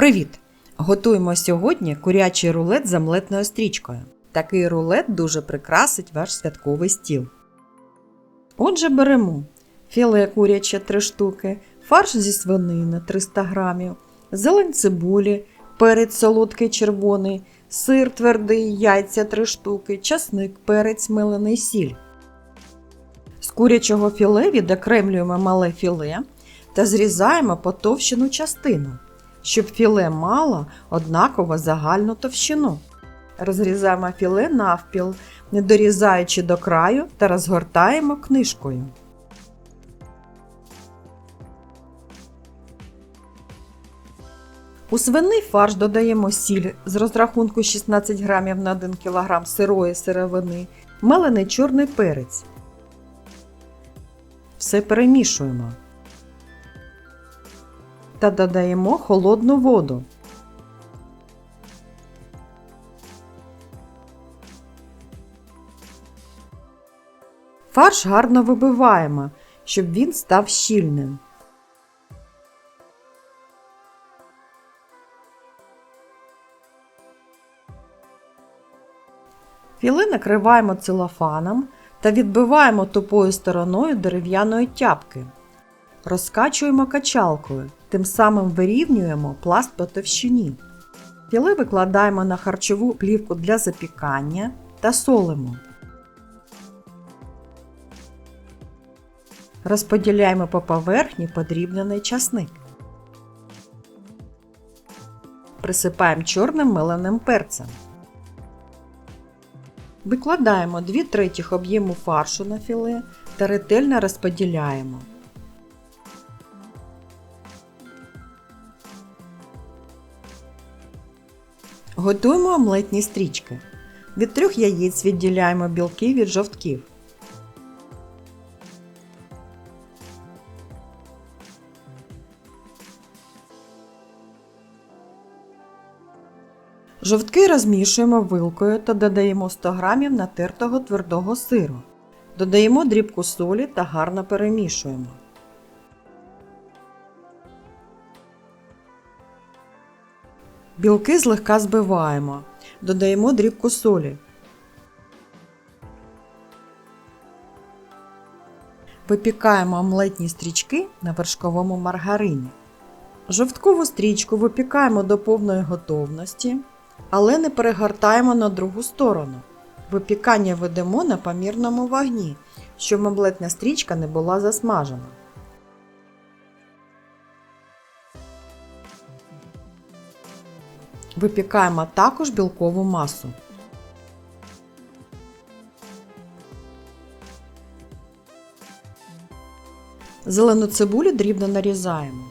Привіт! Готуємо сьогодні курячий рулет з омлетною стрічкою. Такий рулет дуже прикрасить ваш святковий стіл. Отже, беремо філе куряче 3 штуки, фарш зі свинини 300 грамів, зелень цибулі, перець солодкий червоний, сир твердий, яйця 3 штуки, часник, перець милений сіль. З курячого філе відокремлюємо мале філе та зрізаємо потовщену частину, щоб філе мало однаково загальну товщину. Розрізаємо філе навпіл, не дорізаючи до краю та розгортаємо книжкою. У свиний фарш додаємо сіль з розрахунку 16 грамів на 1 кг сирої сировини, мелений чорний перець. Все перемішуємо та додаємо холодну воду. Фарш гарно вибиваємо, щоб він став щільним. Філе накриваємо целофаном та відбиваємо тупою стороною дерев'яної тяпки. Розкачуємо качалкою, тим самим вирівнюємо пласт по товщині. Філе викладаємо на харчову плівку для запікання та солимо. Розподіляємо по поверхні подрібнений часник. Присипаємо чорним меленим перцем. Викладаємо 2 третіх об'єму фаршу на філе та ретельно розподіляємо. Готуємо омлетні стрічки. Від трьох яєць відділяємо білки від жовтків. Жовтки розмішуємо вилкою та додаємо 100 г натертого твердого сиру. Додаємо дрібку солі та гарно перемішуємо. Білки злегка збиваємо. Додаємо дрібку солі. Випікаємо омлетні стрічки на вершковому маргарині. Жовткову стрічку випікаємо до повної готовності, але не перегортаємо на другу сторону. Випікання ведемо на помірному вогні, щоб омлетна стрічка не була засмажена. Випікаємо також білкову масу. Зелену цибулю дрібно нарізаємо.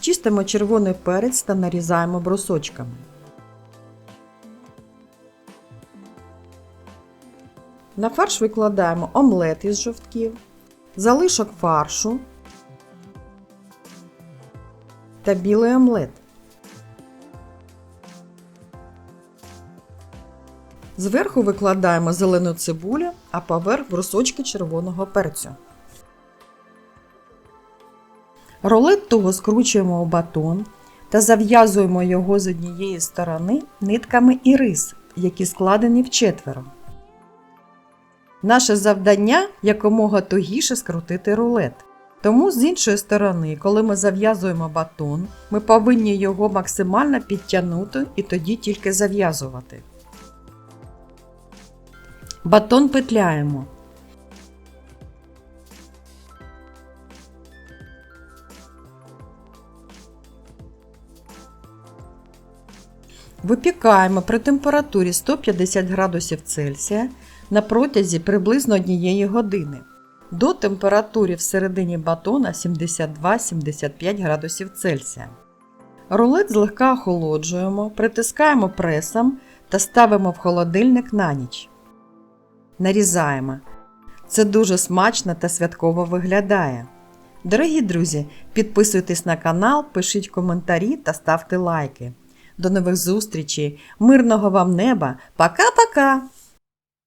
Чистимо червоний перець та нарізаємо брусочками. На фарш викладаємо омлет із жовтків, залишок фаршу та білий омлет. Зверху викладаємо зелену цибулю, а поверх брусочки червоного перцю. Рулет туго скручуємо у батон та зав'язуємо його з однієї сторони нитками і рис, які складені вчетверо. Наше завдання якомога тугіше скрутити рулет. Тому з іншої сторони, коли ми зав'язуємо батон, ми повинні його максимально підтягнути і тоді тільки зав'язувати. Батон петляємо. Випікаємо при температурі 150 градусів Цельсія на протязі приблизно однієї години до температури всередині батона 72-75 градусів Цельсія. Рулет злегка охолоджуємо, притискаємо пресом та ставимо в холодильник на ніч. Нарізаємо. Це дуже смачно та святково виглядає. Дорогі друзі, підписуйтесь на канал, пишіть коментарі та ставте лайки. До нових зустрічей, мирного вам неба! Пока-пока!